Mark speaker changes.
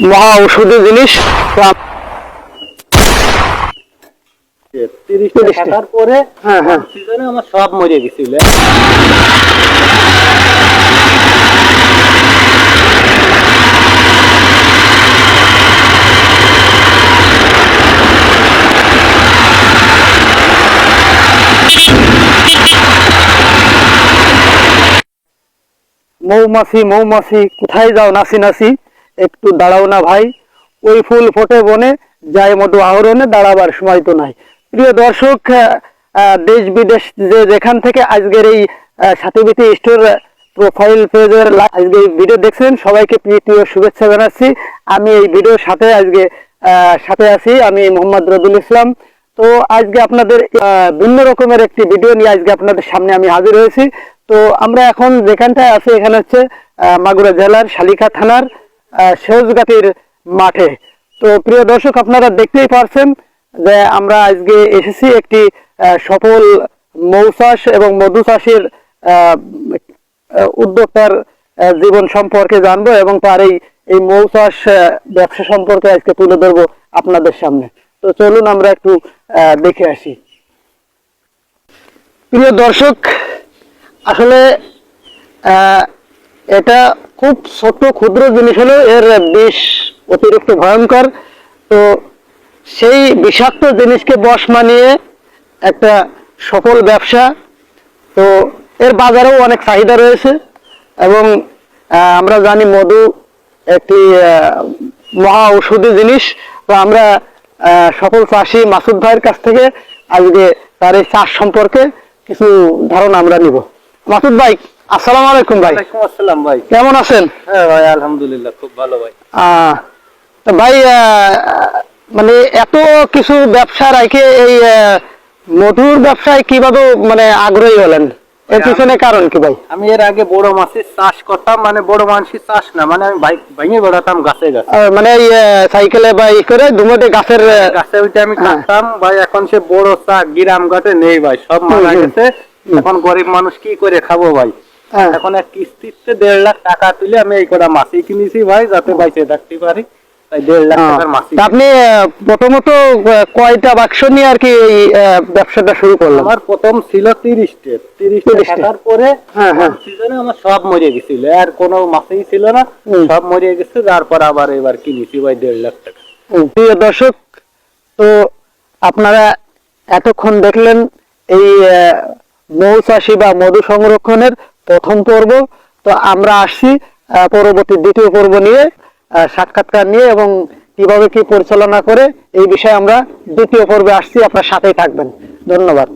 Speaker 1: মহা ঔষধি জিনিস।
Speaker 2: পরে
Speaker 1: হ্যাঁ হ্যাঁ।
Speaker 2: আমার সব মরে গেছিল।
Speaker 1: মৌমাছি মৌমাছি কোথায় যাও নাচি নাসি একটু দাঁড়াও না ভাই। ওই ফুল ফোটে বনে যায় মধু আহরণে, দাঁড়াবার সময় তো নাই। প্রিয় দর্শক দেশ বিদেশ যে যেখান থেকে আজকের এই সাথীবিতি স্টোর প্রোফাইল পেজের আজকে এই ভিডিও দেখছেন, সবাইকে প্রীতি ও শুভেচ্ছা জানাচ্ছি। আমি এই ভিডিওর সাথে আজকে সাথে আছি আমি মোহাম্মদ রবিউল ইসলাম। তো আজকে আপনাদের ভিন্ন রকমের একটি ভিডিও নিয়ে আজকে আপনাদের সামনে আমি হাজির হয়েছি। তো আমরা এখন যেখানটায় আছি, এখানে হচ্ছে মাগুরা জেলার শালিকা থানার আহ, সেউজগাতির মাঠে। তো প্রিয় দর্শক আপনারা দেখতেই পারছেন যে আমরা আজকে এসেছি একটি সফল মৌ চাষ এবং মধু চাষের উদ্যোক্তার জীবন সম্পর্কে জানব এবং তার এই এই মৌ চাষ ব্যবসা সম্পর্কে আজকে তুলে ধরবো আপনাদের সামনে। তো চলুন আমরা একটু দেখে আসি। প্রিয় দর্শক আসলে এটা খুব ছোট ক্ষুদ্র জিনিস হলেও এর বিষ অতিরিক্ত ভয়ঙ্কর। তো সেই বিষাক্ত জিনিসকে বশ মানিয়ে একটা সফল ব্যবসা। তো এর বাজারেও অনেক চাহিদা রয়েছে এবং আমরা জানি মধু একটি মহা ঔষধি জিনিস। তো আমরা সকল চাষি মাসুদ ভাইয়ের কাছ থেকে আজকে তার এই চাষ সম্পর্কে কিছু ধারণা আমরা নিব। মাসুদ ভাই আসসালামু আলাইকুম ভাই।
Speaker 2: ওয়ালাইকুম আসসালাম ভাই।
Speaker 1: কেমন আছেন?
Speaker 2: হ্যাঁ ভাই আলহামদুলিল্লাহ খুব ভালো ভাই।
Speaker 1: ভাই মানে এত কিছু ব্যবসা রাখে এই মধুর ব্যবসায় কীভাবে মানে আগ্রহী হলেন? এর পিছনে কারণ কি ভাই?
Speaker 2: আমি এর আগে বড় মাছের চাষ করতাম মানে বড় মানসির চাষ না মানে আমি বাইক ভেঙে বেড়াতাম গাছে গাছে।
Speaker 1: মানে সাইকেলে বা ই করে দুমোটে গাছের
Speaker 2: গাছে উঠে আমি
Speaker 1: হ্যাঁ।
Speaker 2: কাটতাম ভাই এখন সে বড় চা গিরাম ঘাটে নেই ভাই সব মারা। গেছে। এখন গরিব মানুষ কি করে খাব ভাই। এখন এক কিস্তিতে দেড় লাখ টাকা তুলে আমি এই কটা মাছই কিনেছি ভাই যাতে বাইচে থাকতে পারি। তাই দেড় লাখ মাছই
Speaker 1: আপনি প্রথমত কয়টা বাক্স নিয়ে আর কি এই ব্যবসাটা শুরু করলাম
Speaker 2: আমার প্রথম ছিল তিরিশটে। তিরিশটে
Speaker 1: 30
Speaker 2: পরে
Speaker 1: হ্যাঁ, হ্যাঁ।
Speaker 2: সিজনে আমার সব মরে গেছিল। আর কোনো মাছই ছিল না। সব মরে গেছে তারপর আবার এবার কিনেছি ভাই দেড় লাখ টাকা।
Speaker 1: প্রিয় দর্শক তো আপনারা এতক্ষণ দেখলেন এই আহ, মৌ চাষি বা মধু সংরক্ষণের প্রথম পর্ব। তো আমরা আসছি পরবর্তী দ্বিতীয় পর্ব নিয়ে সাক্ষাৎকার নিয়ে এবং কীভাবে কি পরিচালনা করে, এই বিষয়ে আমরা দ্বিতীয় পর্বে আসছি। আপনার সাথেই থাকবেন। ধন্যবাদ।